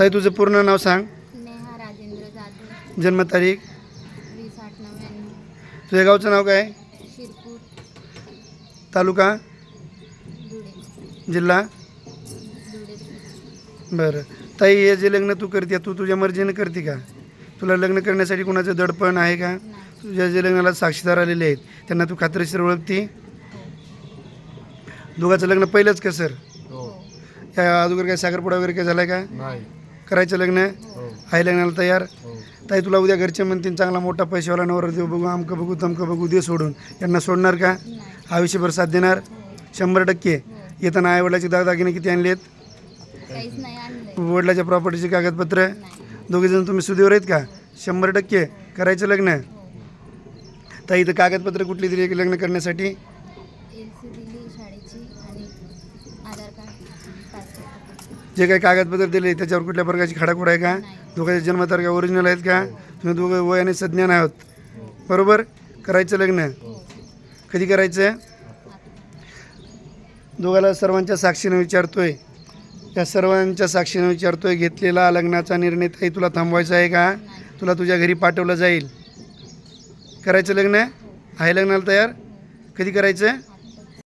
ताई तुझं पूर्ण नाव सांग. नेहा राजेंद्र जाधव. जन्मतारीख. वीस आठ नव्याण्णव. तुझ्या गावचं नाव काय? शिरपूर. तालुका? धुळे. जिल्हा? धुळे. बरं. ताई हे जे लग्न तू करते तू तुझ्या मर्जीने करते का? तुला लग्न करण्यासाठी कोणाचं दडपण आहे का? नाही. तुझ्या जे लग्नाला साक्षीदार आलेले आहेत त्यांना तू खात्रीशीर ओळखते? दोघांचं लग्न पहिलंच का सर? हो. या अगोदर काय साखरपुडा वगैरे काय झाला का? नाही. करायचं लग्न हो. आहे लग्नाला तयार. हो. ताई तुला उद्या घरचे म्हणतील चांगला मोठा पैशावाला नवर देऊ बघू आमकं बघू तमकं बघू दे सोडून. यांना सोडणार का? नाही. आयुष्यभर साथ देणार. हो शंभर टक्के. हो. येताना आईवडिलाचे दागदागिने किती आणलेत? काहीच नाही आणलंय. वडिलाच्या प्रॉपर्टीची कागदपत्र. नाही. दोघेजण तुम्ही सुदेवर आहेत का? शंभर टक्के. करायचं लग्न. हो. ताई इथं कागदपत्र कुठली दिली एक लग्न करण्यासाठी एल सी दिली शाळेची आणि आधार कार्ड पासपोर्ट. जे काही कागदपत्र दिले त्याच्यावर कुठल्या प्रकारची खाडाखोड आहे का? दोघांच्या जन्मतारखा ओरिजिनल आहेत का? तुम्ही दोघं वयाने सज्ञान आहोत. बरोबर? करायचं लग्न? हो. कधी करायचं? दोघाला सर्वांच्या साक्षीनं विचारतोय. या सर्वांच्या साक्षीनं विचारतोय घेतलेला लग्नाचा निर्णय ताई तुला थांबवायचा आहे का? तुला तुझ्या घरी पाठवलं जाईल. करायचं लग्न? आहे लग्नाला तयार? कधी करायचं?